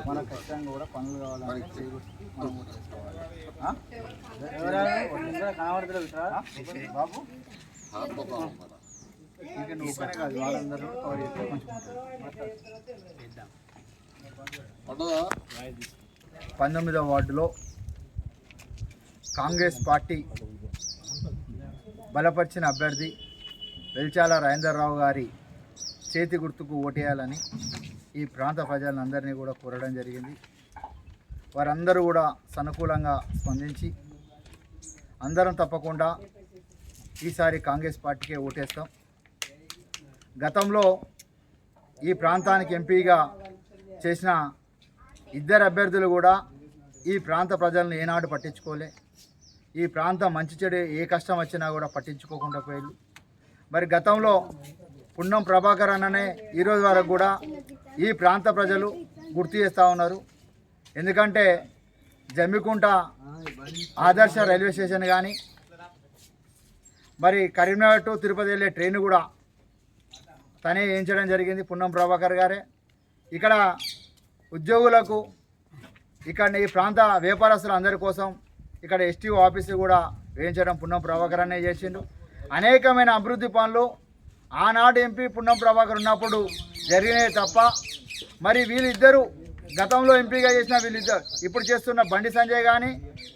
మన ఖచ్చితంగా కూడా పనులు కావాలంటే చేకూర్చి మనం చేసుకోవాలి. కనబడతలేదు బాబు ఇంకా నువ్వు ఒక్కనే కాదు వాళ్ళందరూ కవర్ చేస్తే కొంచెం పంతొమ్మిదవ వార్డులో కాంగ్రెస్ పార్టీ బలపరిచిన అభ్యర్థి వెల్చాల రాజేందర్రావు గారి చేతి గుర్తుకు ఓటేయాలని ఈ ప్రాంత ప్రజలందరినీ కూడా కోరడం జరిగింది. వారందరూ కూడా సనుకూలంగా స్పందించి అందరం తప్పకుండా ఈసారి కాంగ్రెస్ పార్టీకే ఓటేస్తాం. గతంలో ఈ ప్రాంతానికి ఎంపీగా చేసిన ఇద్దరు అభ్యర్థులు కూడా ఈ ప్రాంత ప్రజలను ఏనాడు పట్టించుకోలే. ఈ ప్రాంతం మంచి చెడు ఏ కష్టం వచ్చినా కూడా పట్టించుకోకుండా పోయారు మరి గతంలో పున్నం ప్రభాకర్ అన్ననే ఈరోజు వరకు కూడా ఈ ప్రాంత ప్రజలు గుర్తు చేస్తూ ఉన్నారు. ఎందుకంటే జమ్మికుంట ఆదర్శ రైల్వే స్టేషన్ కానీ మరి కరీంనగర్ టు తిరుపతి వెళ్ళే ట్రైన్ కూడా తనే వేయించడం జరిగింది పున్నం ప్రభాకర్ గారే. ఇక్కడ ఉద్యోగులకు ఇక్కడ ఈ ప్రాంత వ్యాపారస్తులు అందరి కోసం ఇక్కడ ఎస్టీఓ ఆఫీసు కూడా వేయించడం పున్నం ప్రభాకర్ అనే చేసిండు. అనేకమైన అభివృద్ధి పనులు ఆనాడు ఎంపీ పున్నం ప్రభాకర్ ఉన్నప్పుడు జరిగినాయి తప్ప మరి వీళ్ళిద్దరూ గతంలో ఎంపీగా చేసిన వీళ్ళిద్దరు ఇప్పుడు చేస్తున్న బండి సంజయ్ కానీ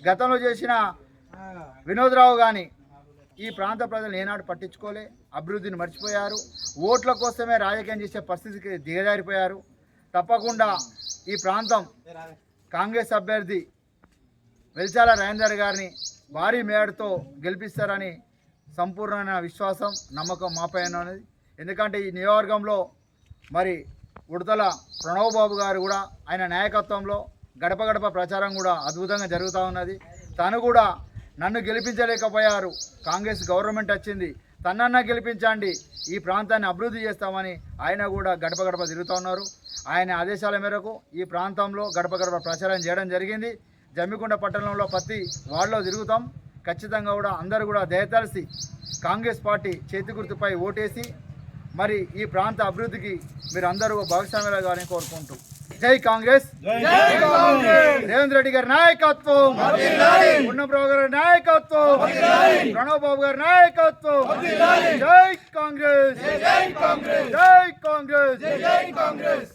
గతంలో చేసిన వినోద్రావు కానీ ఈ ప్రాంత ప్రజలు ఏనాడు పట్టించుకోలే అభివృద్ధిని మర్చిపోయారు ఓట్ల కోసమే రాజకీయం చేసే పరిస్థితికి దిగజారిపోయారు. తప్పకుండా ఈ ప్రాంతం కాంగ్రెస్ అభ్యర్థి వెల్చాల రాజేందర్ గారిని భారీ మేడతో గెలిపిస్తారని సంపూర్ణమైన విశ్వాసం నమ్మకం మాపై అనేది ఎందుకంటే ఈ నియోజకవర్గంలో మరి ఉడతల ప్రణవ్ బాబు గారు కూడా ఆయన నాయకత్వంలో గడప గడప ప్రచారం కూడా అద్భుతంగా జరుగుతూ ఉన్నది. తను కూడా నన్ను గెలిపించలేకపోయారు. కాంగ్రెస్ గవర్నమెంట్ వచ్చింది. తనన్నా గెలిపించండి. ఈ ప్రాంతాన్ని అభివృద్ధి చేస్తామని ఆయన కూడా గడప గడప తిరుగుతూ ఉన్నారు. ఆయన ఆదేశాల మేరకు ఈ ప్రాంతంలో గడప గడప ప్రచారం చేయడం జరిగింది. జమ్మికుండ పట్టణంలో ప్రతి వార్డులో తిరుగుతాం. ఖచ్చితంగా కూడా అందరూ కూడా దయతలిసి కాంగ్రెస్ పార్టీ చేతి గుర్తుపై ఓటేసి మరి ఈ ప్రాంత అభివృద్ధికి మీరు అందరూ భాగస్వామ్యాలు కావాలని కోరుకుంటూ. జై కాంగ్రెస్! రేవంత్ రెడ్డి గారి నాయకత్వం! ఉన్నప్రభు గారి నాయకత్వం! ప్రణవ్ బాబు గారి నాయకత్వం! జై కాంగ్రెస్! జై కాంగ్రెస్! జై కాంగ్రెస్!